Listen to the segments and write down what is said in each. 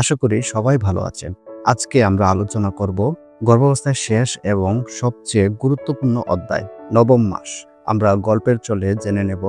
আশা করি সবাই ভালো আছেন। আজকে আমরা আলোচনা করব গর্ভাবস্থার শেষ এবং সবচেয়ে গুরুত্বপূর্ণ অধ্যায়, নবম মাস। আমরা গল্পের চলে জেনে নেব,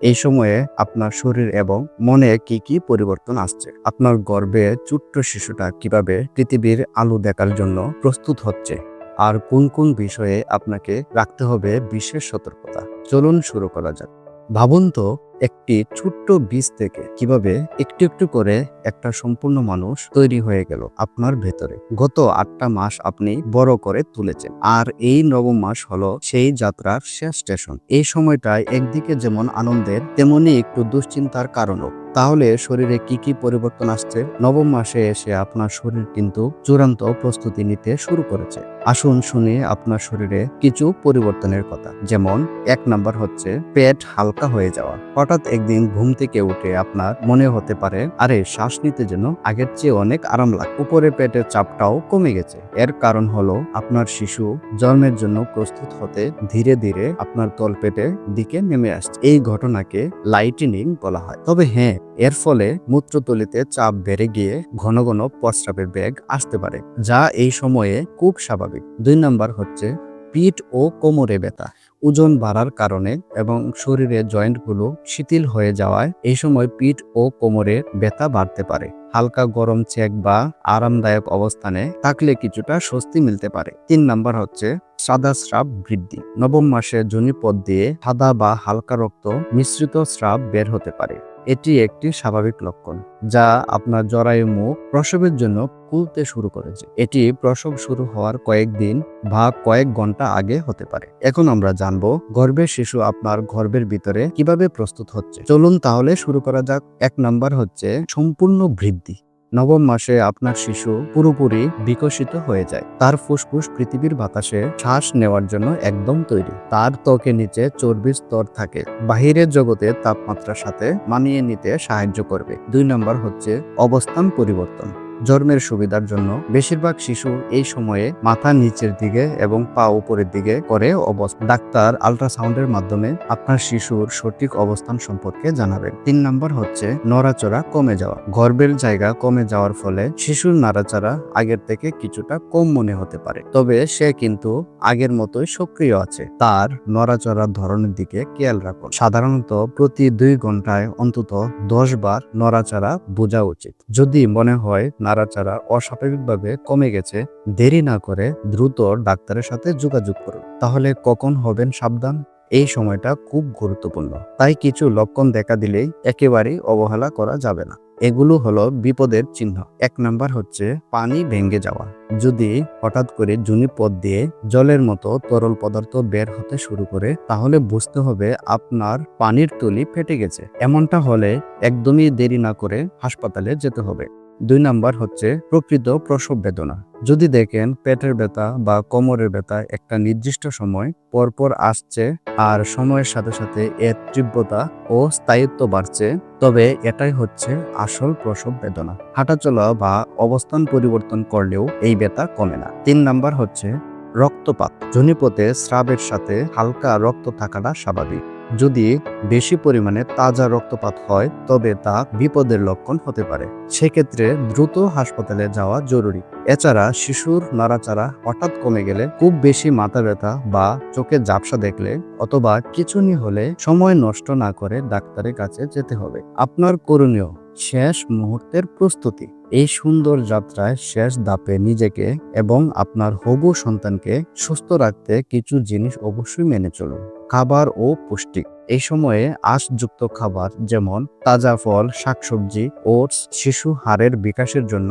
এই সময়ে আপনার শরীর এবং মনে কি কি পরিবর্তন আসছে? আপনার গর্ভে ছোট্ট শিশুটা কীভাবে পৃথিবীর আলো দেখার জন্য প্রস্তুত হচ্ছে? আর কোন কোন বিষয়ে আপনাকে রাখতে হবে বিশেষ সতর্কতা? চলুন শুরু করা যাক। ভাবুন তো একটি ছোট্ট বীজ থেকে কীভাবে একটু একটু করে একটা সম্পূর্ণ মানুষ তৈরি হয়ে গেল আপনার ভেতরে। গত আটটা মাস আপনি বড় করে তুলেছেন। আর এই নবম মাস হলো সেই যাত্রার শেষ স্টেশন। এই সময়টায় একদিকে যেমন আনন্দের, তেমনি একটু দুশ্চিন্তার কারণও। তাহলে শরীরে কি কি পরিবর্তন আসছে? নবম মাসে এসে আপনার শরীর কিন্তু চূড়ান্ত প্রস্তুতি নিতে শুরু করেছে। আসুন শুনে আপনার শরীরে কিছু পরিবর্তনের কথা। যেমন, এক নাম্বার হচ্ছে পেট হালকা হয়ে যাওয়া। হঠাৎ একদিন ঘুম থেকে উঠে আপনার মনে হতে পারে, আরে শ্বাস নিতে যেন আগের চেয়ে অনেক আরাম লাগে, উপরে পেটের চাপটাও কমে গেছে। এর কারণ হলো আপনার শিশু জন্মের জন্য প্রস্তুত হতে ধীরে ধীরে আপনার তলপেটের দিকে নেমে আসছে। এই ঘটনাকে লাইটিনিং বলা হয়। তবে হ্যাঁ এর ফলে মূত্রতলিতে চাপ বেড়ে গিয়ে ঘন ঘন প্রস্রাবের ব্যাগ আসতে পারে, যা এই সময়ে খুব স্বাভাবিক। দুই নাম্বার হচ্ছে পিঠ ও কোমরে ব্যথা। ওজন বাড়ার কারণে এবং শরীরে জয়েন্টগুলো শিথিল হয়ে যাওয়ায় এই সময় পিঠ ও কোমরে ব্যথা বাড়তে পারে। হালকা গরম চেক বা আরামদায়ক অবস্থানে থাকলে কিছুটা স্বস্তি মিলতে পারে। তিন নাম্বার হচ্ছে সাদা স্রাব বৃদ্ধি। নবম মাসে জনিপদ দিয়ে সাদা বা হালকা রক্ত মিশ্রিত স্রাব বের হতে পারে। এটি একটি স্বাভাবিক লক্ষণ যা আপনার জরায়ু মুখ প্রসবের জন্য খুলতে শুরু করেছে। এটি প্রসব শুরু হওয়ার কয়েকদিন বা কয়েক ঘণ্টা আগে হতে পারে। এখন আমরা জানব গর্ভের শিশু আপনার গর্ভের ভিতরে কীভাবে প্রস্তুত হচ্ছে। চলুন তাহলে শুরু করা যাক। এক নাম্বার হচ্ছে সম্পূর্ণ বৃদ্ধি। নবম মাসে আপনার শিশু পুরোপুরি বিকশিত হয়ে যায়। তার ফুসফুস পৃথিবীর বাতাসে শ্বাস নেওয়ার জন্য একদম তৈরি। তার ত্বকে নিচে চর্বির স্তর থাকে। বাহিরের জগতে তাপমাত্রার সাথে মানিয়ে নিতে সাহায্য করবে। দুই নম্বর হচ্ছে অবস্থান পরিবর্তন। জন্মের সুবিধার জন্য বেশিরভাগ শিশু এই সময়ে মাথা নিচের দিকে এবং পা উপরের দিকে করে অবস্থা। ডাক্তার আল্ট্রাসাউন্ডের মাধ্যমে আপনার শিশুর সঠিক অবস্থান সম্পর্কে জানাবেন। তিন নম্বর হচ্ছে নড়াচড়া কমে যাওয়া। গর্বের জায়গা কমে যাওয়ার ফলে শিশুর নাড়াচাড়া আগের থেকে কিছুটা কম মনে হতে পারে। তবে সে কিন্তু আগের মতোই সক্রিয় আছে। তার নড়াচড়ার ধরনের দিকে খেয়াল রাখুন। সাধারণত প্রতি দুই ঘন্টায় অন্তত দশ বার নড়াচড়া বোঝা উচিত। যদি মনে হয় নাড়াচাড়া অস্বাভাবিকভাবে কমে গেছে, দেরি না করে দ্রুত ডাক্তারের সাথে যোগাযোগ করুন। তাহলে কখন হবেন সাবধান? এই সময়টা খুব গুরুত্বপূর্ণ। তাই কিছু লক্ষণ দেখা দিলেই একেবারেই অবহেলা করা যাবে না। এগুলো হলো বিপদের চিহ্ন। এক নাম্বার হচ্ছে পানি ভেঙে যাওয়া। যদি হঠাৎ করে জুনি পথ দিয়ে জলের মতো তরল পদার্থ বের হতে শুরু করে, তাহলে বুঝতে হবে আপনার পানির তুলি ফেটে গেছে। এমনটা হলে একদমই দেরি না করে হাসপাতালে যেতে হবে। দুই নাম্বার হচ্ছে প্রকৃত প্রসব বেদনা। যদি দেখেন পেটের ব্যথা বা কোমরের ব্যথা একটা নির্দিষ্ট সময়, পরপর আসছে আর সময়ের সাথে সাথে এর তীব্রতা ও স্থায়িত্ব বাড়ছে, তবে এটাই হচ্ছে আসল প্রসব বেদনা। হাঁটাচলা বা অবস্থান পরিবর্তন করলেও এই ব্যথা কমে না। তিন নাম্বার হচ্ছে রক্তপাত। জনিপথে স্রাবের সাথে হালকা রক্ত থাকাটা স্বাভাবিক। যদি বেশি পরিমাণে তাজা রক্তপাত হয়, তবে তা বিপদের লক্ষণ হতে পারে। সেক্ষেত্রে দ্রুত হাসপাতালে যাওয়া জরুরি। এছাড়া শিশুর নাড়াচাড়া হঠাৎ কমে গেলে খুব বেশি মাথা ব্যথা বা চোখে ঝাপসা দেখলে অথবা কিছুনি হলে সময় নষ্ট না করে ডাক্তারের কাছে যেতে হবে। আপনার করণীয়, শেষ মুহূর্তের প্রস্তুতি। এই সুন্দর যাত্রায় শেষ দাপে নিজেকে এবং আপনার হবু সন্তানকে সুস্থ রাখতে কিছু জিনিস অবশ্যই মেনে চলুন। খাবার ও পুষ্টি। এই সময়ে আঁশযুক্ত খাবার যেমন তাজা ফল, শাকসবজি, ওটস, শিশু হাড়ের বিকাশের জন্য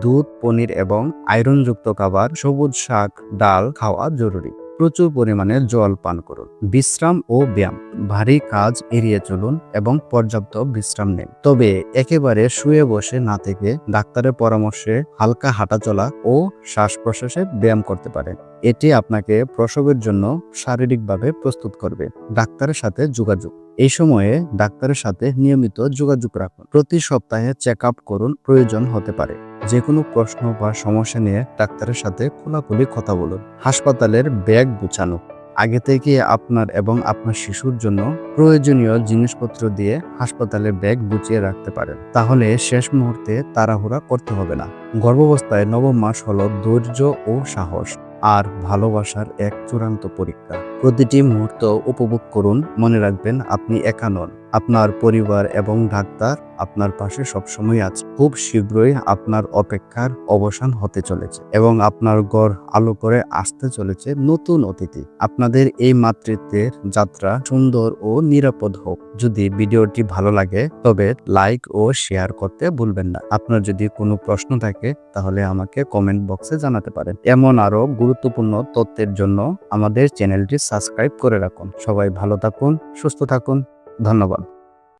দুধ, পনির এবং আয়রনযুক্ত খাবার, সবুজ শাক, ডাল খাওয়া জরুরি। প্রচুর পরিমাণে জল পান করুন। বিশ্রাম ও ব্যায়াম, ভারী কাজ এড়িয়ে চলুন এবং পর্যাপ্ত বিশ্রাম নিন। তবে একেবারে শুয়ে বসে না থেকে ডাক্তারের পরামর্শে হালকা হাঁটাচলা ও শ্বাস প্রশ্বাসে ব্যায়াম করতে পারেন। এটি আপনাকে প্রসবের জন্য শারীরিকভাবে প্রস্তুত করবে। ডাক্তারের সাথে যোগাযোগ। এই সময়ে ডাক্তারের সাথে নিয়মিত যোগাযোগ রাখুন। প্রতি সপ্তাহে চেক করুন, প্রয়োজন হতে পারে। যে কোনো প্রশ্ন বা সমস্যা নিয়ে ডাক্তারের সাথে খোলাখুলি কথা বলুন। হাসপাতালের ব্যাগ গুছানো। আগে থেকে আপনার এবং আপনার শিশুর জন্য প্রয়োজনীয় জিনিসপত্র দিয়ে হাসপাতালে ব্যাগ গুছিয়ে রাখতে পারেন। তাহলে শেষ মুহূর্তে তাড়াহুড়া করতে হবে না। গর্ভাবস্থায় নবম মাস হল ধৈর্য ও সাহস আর ভালোবাসার এক চূড়ান্ত পরীক্ষা। প্রতিটি মুহূর্ত উপভোগ করুন। মনে রাখবেন আপনি একা নন। আপনার পরিবার এবং ডাক্তার আপনার পাশে সবসময় আছে। খুব শীঘ্রই আপনার অপেক্ষার অবসান হতে চলেছে এবং আপনার গড় আলো করে আসতে চলেছে নতুন অতিথি। আপনাদের এই মাতৃত্বের যাত্রা সুন্দর ও নিরাপদ হোক। যদি ভিডিওটি ভালো লাগে, তবে লাইক ও শেয়ার করতে ভুলবেন না। আপনার যদি কোনো প্রশ্ন থাকে, তাহলে আমাকে কমেন্ট বক্সে জানাতে পারেন। এমন আরও গুরুত্বপূর্ণ তথ্যের জন্য আমাদের চ্যানেলটি সাবস্ক্রাইব করে রাখুন। সবাই ভালো থাকুন, সুস্থ থাকুন। ধন্যবাদ